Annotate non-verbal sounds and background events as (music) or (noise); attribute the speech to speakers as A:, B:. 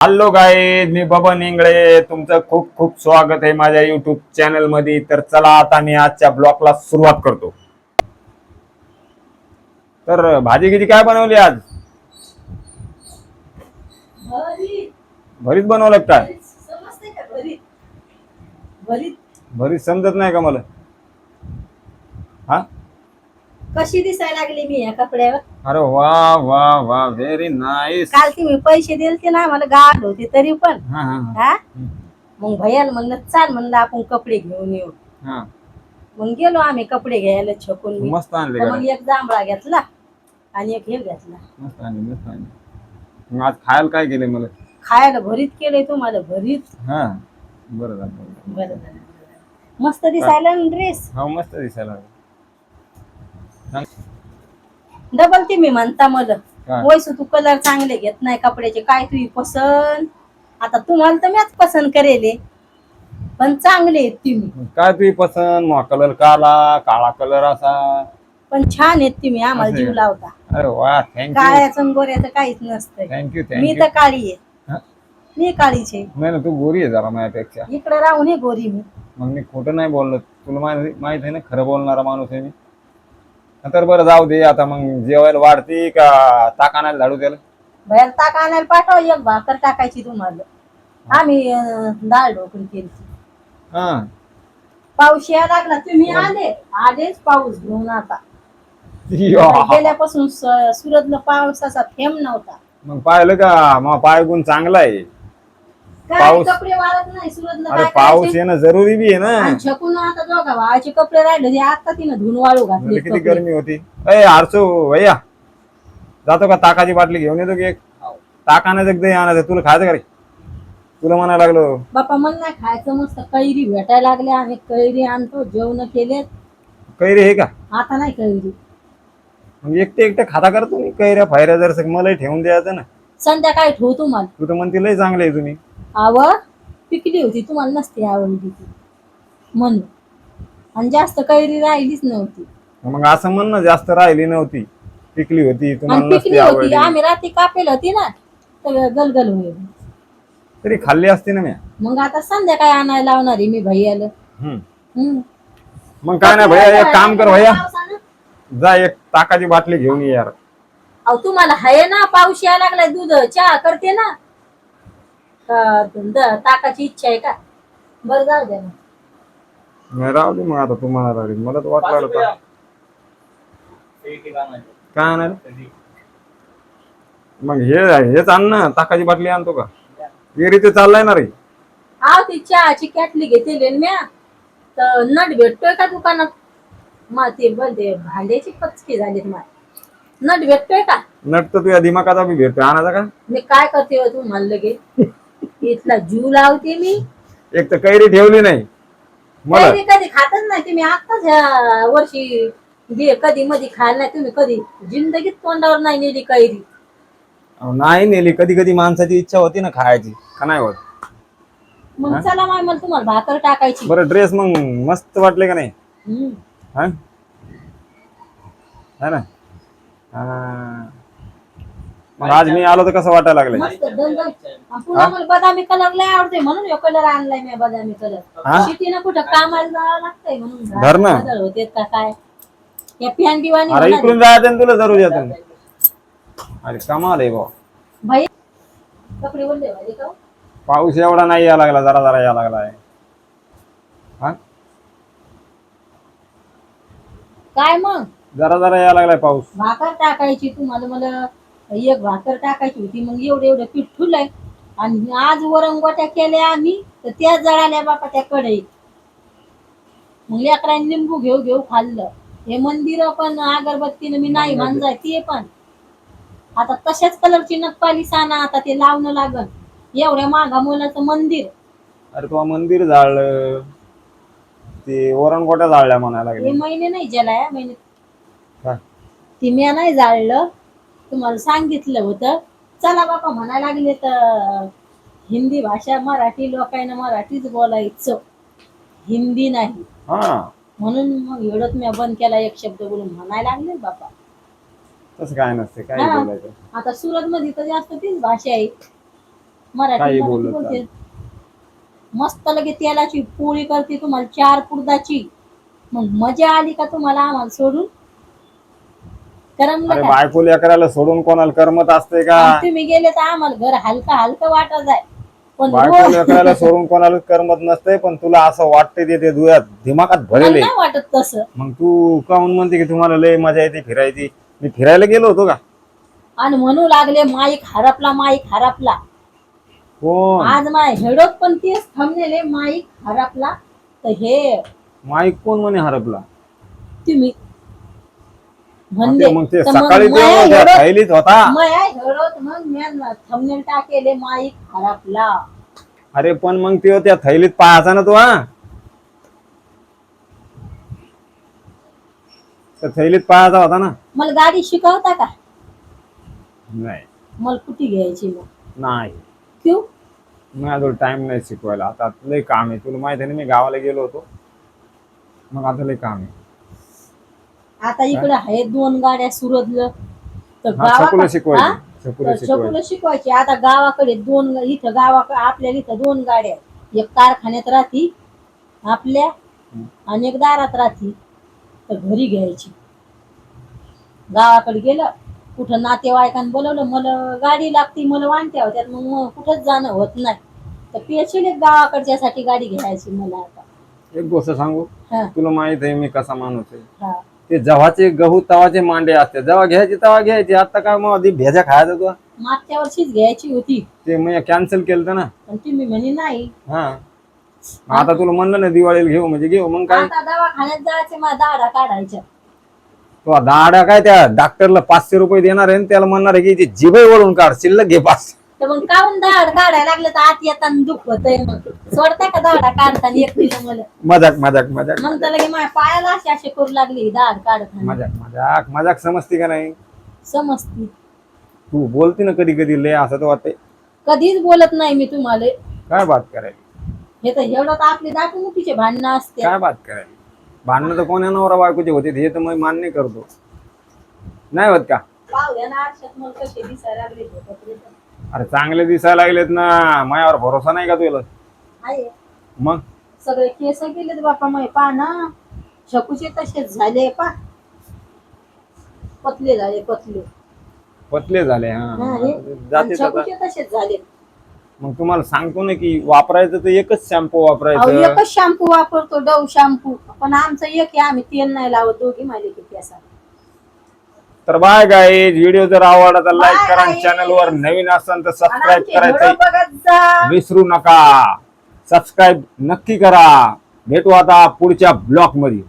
A: Hello guys मी बबन इंगळे. तुमचं खूप खूप स्वागत आहे माझ्या युट्यूब चॅनलमध्ये तर चला आता मी आजच्या ब्लॉगला सुरुवात करतो. तर भाजी किती काय बनवली आज?
B: भरीत
A: बनवलं का काय?
B: भरीत समजत
A: नाही का मला? हा?
B: कशी दिसायला लागली मी या कपड्यावर?
A: अरे वा वा वा व्हेरी नाईस
B: काल तुम्ही पैसे दिलते ना मला गाड होते तरी पण.
A: हा हा
B: हा. मग भैयाला म्हणलं चाल म्हणलं आपण कपडे घेऊन येऊ.
A: हा.
B: मग गेलो आम्ही कपडे घ्यायला छकून मी.
A: मस्त आणले
B: तर मग एक जांभळा घेतला आणि एक हे घेतला.
A: मस्त आणले मस्त आणले. मग आज खायला काय केले मला?
B: खायला भरीत केलंय तुम्हाला भरीत.
A: हा. बरं झालं बरं झालं.
B: बरं झालं. मस्त दिसायला ड्रेस?
A: हो मस्त दिसायला लागलं.
B: डबल ते मी म्हणता मला.
A: काय?
B: वैसू तू कलर चांगले घेत नाही कपड्याचे. काय तुझी पसंत? आता तुम्हाला तर मीच पसंत करेल पण चांगले आहेत तुम्ही.
A: काय तुझी पसंत? मग कलर काला काळा कलर असा.
B: पण छान आहेत तुम्ही आम्हाला
A: असं.
B: जीव. लावता.
A: अरे वा थँक्यू
B: काळ्याचं आणि गोऱ्याचं काहीच नसतंय.
A: थँक्यू
B: मी
A: थँक्यू
B: तर काळी आहे? मी काळीच. आहे
A: नाही ना तू गोरी आहे जरा माझ्यापेक्षा.
B: इकडे राहून हे गोरी मी.
A: मग मी खोटं नाही बोललो. तुला माहिती माहीत आहे ना खरं बोलणारा माणूस आहे मी. तर बरं जाऊ दे आता मग जेवायला वाढते का ताक आणायला झाडू त्याला?
B: बाहेर ताक आणायला पाठव एक भाकर टाकायची तुम्हाला. आम्ही अं, डाळ ढोकळी केली
A: हा.
B: पाऊस यायला लागला तुम्ही आले. आलेच पाऊस घेऊन आता.
A: या.
B: गेल्यापासून स- सुरतला पावसाचा थेंब नव्हता.
A: मग पाहिलं का मग पाय गुण चांगला आहे.
B: काय
A: पाऊस-
B: कपडे वाळत नाही सुरतला
A: अरे
B: काय
A: पाऊस
B: करायचे?
A: येणं जरुरी बी आहे ना.
B: आणि छकून आता दोघा वाळाचे कपडे राहिले ते आता तिनं धुन वाळू घातले
A: म्हणजे किती गरमी होती. अय आरसो भैया जातो का ताकाची बाटली घेऊन येतो की एक? ताक आणायचं की दही आणायचं तुला खायचं का रे? तुला म्हणायला लागलो.
B: बापा मला नाही खायचं मस्त कैरी भेटायला लागल्या आम्ही कैरी आणतो जेवण केलेत.
A: कैरी हे का?
B: आता नाही कैरी.
A: मग एकटे एकटे खाता करतो कैऱ्या फायऱ्या जर मलाही ठेवून द्यायचं ना.
B: संध्याकाळी ठेवू तुम्हाला.
A: तू तर म्हणते लय चांगले आहे तुम्ही.
B: आव पिकली होती तुम्हाला नसते आवडली ती म्हणून. आणि जास्त कैरी राहिलीच नव्हती.
A: मग असं म्हण ना जास्त राहिली नव्हती. पिकली होती तुम्हाला
B: आणि
A: नसती
B: पिकली होती.
A: आवडली
B: आम्ही रात्री कापेल होती ना तर गलगल होईल.
A: तरी खाल्ली असती ना मी.
B: मग आता संध्याकाळी आणायला लावणार आहे मी भैयाला.
A: हम्म.
B: हम्म.
A: मग काय नाही भैया एक काम कर भैया.
B: पावसानं.
A: जा एक ताकाची बाटली घेऊन ये यार.
B: अहो तुम्हाला हाय ना पाऊस यायला लागलाय दूध चहा करते ना. का द- ताकाची इच्छा आहे का? बरं जाऊ द्या ना.
A: नाही राहू दे मग आता तुम्हाला राहू दे. मला तर वाटलं होतं. काय आणणार मग हे हेच आण ना. ताकाची बाटली आणतो का? विहिरी ते चाललाय ना रे.
B: अहो ती चहाची कॅटली घेतली म्या. तर नट भेटतोय का दुकानात? मा ते बनते भांड्याची पचकी झालीत मा नट भेटतोय का?
A: नट तर तुझ्या दिमागाचा बी भेटतोय. आणायचा का?
B: मी काय करते हो तुम्हाला लगे (laughs) इथला जीव लावते मी.
A: एक तर कैरी ठेवली नाही. मला
B: कधी कधी खातच नाही तुम्ही. आताच ह्या वर्षी बी कधी मधी खायला नाही तुम्ही कधी जिंदगीत तोंडावर नाही नेली कैरी.
A: अहो, नाही नेली. कधी कधी माणसाची इच्छा होती ना खायची. का नाही होत?
B: मग चला माय मला तुम्हाला भाकर टाकायची.
A: बरं ड्रेस मग मस्त वाटले का नाही?
B: हम्म.
A: हा? है ना? हा. मग आज मी आलो तर कसं वाटायला लागलंय?
B: मस्त दणदण. आणि पुन्हा मला बदामी कलर लय आवडते म्हणून ह्यो कलर आणलाय मी बदामी कलर
A: हा?
B: शेतीनं कुठं कामाला जावं लागतंय म्हणून
A: धर ना.
B: बदल होते का काय? या
A: अरे
B: होणार.
A: इकडून जायचं ना तुला जरूर येतं. अरे कमाल आहे भाऊ
B: भाई कपडे बोलले भाई का
A: पाऊस एवढा नाही यायला लागला जरा जरा यायला लागलाय हा?
B: काय मग?
A: जरा जरा यायला लागलाय पाऊस.
B: भाकर टाकायची तुम्हाला मला एक भाकर टाकायची होती मग एवढं एवढं पीठ ठुलंय आणि आज वरंगोट्या केल्या आम्ही तर त्या जळाल्या बापा त्या कढईत. मग लेकरांनी लिंबू घेऊ घेऊ खाल्लं. हे मंदिर पण अगरबत्तीनं मी नाही मांजाय ते पण. आता तशाच कलरची नखपाली साना आता ते लावणं लागल. एवढ्या मागा मुलाचं मंदिर.
A: अरे तुला मंदिर जाळलं ते वरणकोट्या जाळल्या म्हणायला
B: हे
A: लागले.
B: महिने नाही जलाय महिने
A: काय?
B: ती मी नाही जाळलं. तुम्हाला सांगितलं होतं. चला बापा म्हणायला लागले तर हिंदी भाषा मराठी लोकांना मराठीच बोलायचं. हिंदी नाही.
A: हा.
B: म्हणून मग एवढंच मी बंद केला एक शब्द बोलून म्हणायला लागले बापा.
A: तसं काय नसते काय
B: हा.
A: बोलायचं.
B: आता सुरत मध्ये तर जास्त तीच भाषा आहे. मराठी
A: काही
B: मराठी
A: बोलत
B: बोलते. मस्त लगे तेलाची पोळी करते तुम्हाला चार पुरदाची. मग मजा आली का तुम्हाला आम्हाला सोडून? करमलं
A: अरे
B: का?
A: बायको लेकराला सोडून कोणाला करमत असते का?
B: आणि तुम्ही गेले तर आम्हाला घर हलका हलकं वाटत आहे पण
A: बायको
B: रोज
A: लेकराला सोडून कोणाला करमत नसते पण तुला असं वाटते ते ते दुयात दिमागात भरेले.
B: नाही वाटत तसं.
A: मग तू काहून म्हणते की तुम्हाला लय मजा येते फिरायची? मी फिरायला गेलो होतो का?
B: आणि म्हणू लागले माईक हरपला माईक हरपला.
A: कोण?
B: आज माय हेडोत पण तेच थांबलेले माईक हरपला. तर हे
A: माईक कोण म्हणे हरपला?
B: तुम्ही
A: ते
B: म्हणले
A: मग ते
B: तर मग
A: सकाळी ते होता
B: माया हेडोत मग थंबनेल टाकेले माईक हरपला
A: अरे पण मग ते त्या थैलीत पाहायचा ना तू हा. त्या थैलीत पाहायचा होता ना.
B: मला गाडी शिकवता का?
A: नाही.
B: मला कुठे घ्यायची मग?
A: नाही.
B: क्यू?
A: टाइम नाही शिकवायला. आता लय काम आहे. तुला माहिती आहे ना मी गावाला गेलो होतो. मग आता लय काम आहे.
B: आता इकडे आहे दोन गाड्या सुरतलं. तर गावाकडे हा?
A: शिकवायची छकुला
B: तर
A: शिकवायची
B: छकुलं शिकवायची. आता गावाकडे दोन इथं गावाकडे आपल्या इथं दोन गाड्या आहेत. एक कारखान्यात राहती आपल्या आणि एक दारात राहती. तर घरी घ्यायची. गावाकडे गेलं कुठं नातेवाईकांनी बोलवलं मला गाडी लागती मला वाणत्या होत्यात मग मग कुठंच जाणं होत नाही. तर पेशील एक गावाकडच्यासाठी गाडी घ्यायची मला आता.
A: एक गोष्ट सांगू?
B: हा.
A: तुला माहीत आहे मी कसा माणूस आहे.
B: हा.
A: ते जव्हाचे गहू तवाचे मांडे असते. जेव्हा घ्यायची तेव्हा घ्यायची. आता काय मग आधी भेजा खायचा तुला
B: मागच्या वर्षीच घ्यायची होती.
A: ते मी कॅन्सल केलं ना.
B: पण तुम्ही म्हणे नाही.
A: हा. मग आता तुला म्हणलं ना दिवाळीला घेऊ म्हणजे घेऊ. मग काय?
B: आता दवाखान्यात जायचे मला दाडा काढायच्या.
A: तो दाड्या काय त्या डॉक्टरला पाचशे रुपये देणार आहे आणि त्याला म्हणणार आहे की ते जिभे वळून काढ. शिल्लक घे पाच
B: तर मग काऊन दाड काढायला लागले तर आत येताना दुःख होतंय मग. सोडता का दाडा काढताना एक मला?
A: मजाक मजाक मजाक.
B: मग तर लगे माझ्या पायाला अशी अशी करू लागली दाड काढताना
A: मजाक मजाक मजाक समजते का नाही?
B: समजती.
A: तू बोलते ना कधी कधी लय असं तर वाटते
B: कधीच बोलत नाही मी तुम्हाला.
A: काय बात करायली?
B: हे तर एवढं तर आपली दाटमुटीचे भांडणं असते.
A: काय बात करायली? भांडणं तर कोण्या नवरा बायकोचे होते हे तर मी मान्य करतो. नाही होत का?
B: पाहुया ना आरशात मला कसे दिसायला लागले.
A: अरे चांगले दिसायला लागलेत ना. मायावर भरोसा नाही का तुला
B: आहे.
A: मग?
B: सगळे केस गेलेत बापा मग पा ना. शकूचे तसेच झाले पा. पतले झाले पतले.
A: पतले झाले
B: हा,
A: हा
B: हे.
A: जाते
B: आणि
A: आता.
B: शकूचे तसेच झाले.
A: मग तुम्हाला सांगतो ना की वापरायचं तर एकच शॅम्पू
B: अहो
A: वापरायचं
B: एकच शॅम्पू वापरतो डव शॅम्पू पण आमचं एक आहे आम्ही तेल नाही लावत दोघी की केसाला
A: तर बाय गाईज व्हिडिओ जर आवडला तर लाईक करा. चॅनल वर नवीन असाल तर सबस्क्राईब करायचं विसरू नका. सबस्क्राईब नक्की करा. भेटू आता पुढच्या ब्लॉकमध्ये.